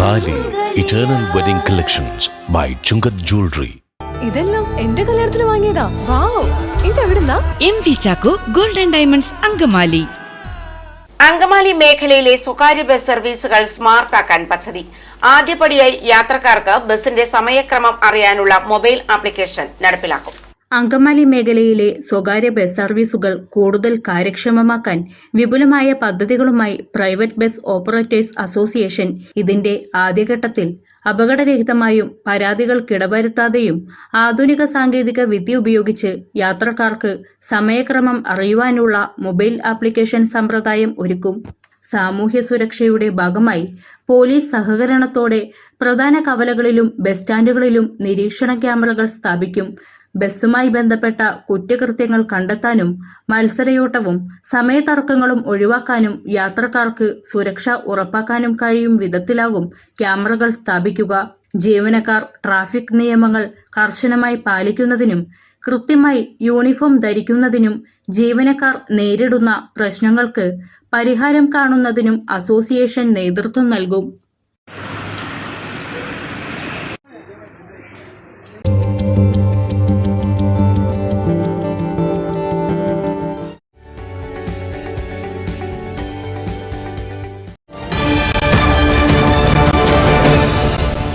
താലി eternal wedding collections by Chungath jewellery ഇതെല്ലാം എന്റെ കല്യാണത്തിന് വാങ്ങിയതാ. Wow ഇതെവിടുന്നാ? M V Chacko golden diamonds Angamaly. Angamaly മേഖലയിലെ സ്വകാര്യ ബസ് സർവീസുകൾ സ്മാർട്ടാക്കാൻ പദ്ധതി. ആദ്യപടിയായി യാത്രക്കാർക്ക് ബസിന്റെ സമയക്രമം അറിയാനുള്ള മൊബൈൽ ആപ്ലിക്കേഷൻ നടപ്പിലാക്കും. അങ്കമാലി മേഖലയിലെ സ്വകാര്യ ബസ് സർവീസുകൾ കൂടുതൽ കാര്യക്ഷമമാക്കാൻ വിപുലമായ പദ്ധതികളുമായി പ്രൈവറ്റ് ബസ് ഓപ്പറേറ്റേഴ്സ് അസോസിയേഷൻ ഇതിന്റെ ആദ്യഘട്ടത്തിൽ അപകടരഹിതമായും പരാതികൾ പരാതികൾക്കിടവരുത്താതെയും ആധുനിക സാങ്കേതിക വിദ്യ ഉപയോഗിച്ച് യാത്രക്കാർക്ക് സമയക്രമം അറിയുവാനുള്ള മൊബൈൽ ആപ്ലിക്കേഷൻ സമ്പ്രദായം ഒരുക്കും. സാമൂഹ്യ സുരക്ഷയുടെ ഭാഗമായി പോലീസ് സഹകരണത്തോടെ പ്രധാന കവലകളിലും ബസ് സ്റ്റാൻഡുകളിലും നിരീക്ഷണ ക്യാമറകൾ സ്ഥാപിക്കും. ബസ്സുമായി ബന്ധപ്പെട്ട കുറ്റകൃത്യങ്ങൾ കണ്ടെത്താനും മത്സരയോട്ടവും സമയതർക്കങ്ങളും ഒഴിവാക്കാനും യാത്രക്കാർക്ക് സുരക്ഷ ഉറപ്പാക്കാനും കഴിയും വിധത്തിലാകും ക്യാമറകൾ സ്ഥാപിക്കുക. ജീവനക്കാർ ട്രാഫിക് നിയമങ്ങൾ കർശനമായി പാലിക്കുന്നതിനും കൃത്യമായി യൂണിഫോം ധരിക്കുന്നതിനും ജീവനക്കാർ നേരിടുന്ന പ്രശ്നങ്ങൾക്ക് പരിഹാരം കാണുന്നതിനും അസോസിയേഷൻ നേതൃത്വം നൽകും.